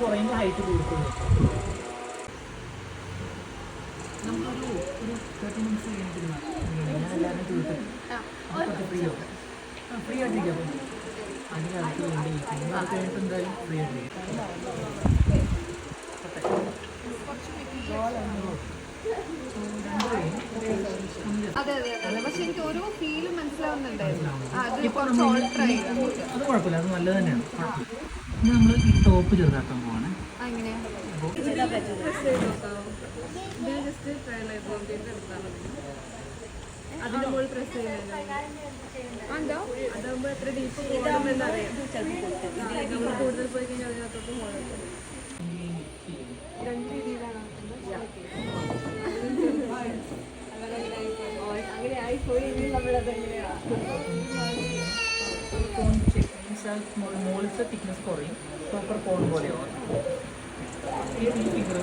കുറയുമ്പോൾ ഹൈറ്റ് കൂടുന്നു നമുക്കൊരു ഒരു തേർട്ടി മിനിറ്റ്സ് കഴിഞ്ഞിരുന്ന എല്ലാവരും തീർത്ത് ഫ്രീ ആവും ഫ്രീ ആയിട്ടിരിക്കാം അതിന് അടുത്ത് വേണ്ടി അത് കഴിഞ്ഞിട്ട് എന്തായാലും ഫ്രീ ആയിട്ടിരിക്കും അതെ അതെ അതെ പക്ഷെ എനിക്ക് ഓരോ ഫീലും മനസ്സിലാവുന്നുണ്ടായിരുന്നു അത് കുറച്ച് ഓൾട്ടർ ചെയ്ത് അത് കുഴപ്പമില്ല അത് നല്ലത് തന്നെയാണ്. ഇനി നമ്മൾ ഈ ടോപ്പ് ചെറുതാക്കാൻ പോവാണ്. അങ്ങനെ അതിന്റെ മുകളിൽ പ്രസ് ചെയ്യുന്നത് എന്താ അതാകുമ്പോൾ എത്ര ഡീപ്പ് നമ്മൾ കൂടുതൽ പോയി കഴിഞ്ഞാൽ അതിനകത്തോട്ട് പോകണം. ആയിപ്പോയി ഇനി നമ്മളത് കോൺ മുകളിലത്തെ തിക്നെസ് കുറയും. പ്രോപ്പർ കോൺ പോലെയാവും. ഈ ഫിംഗർ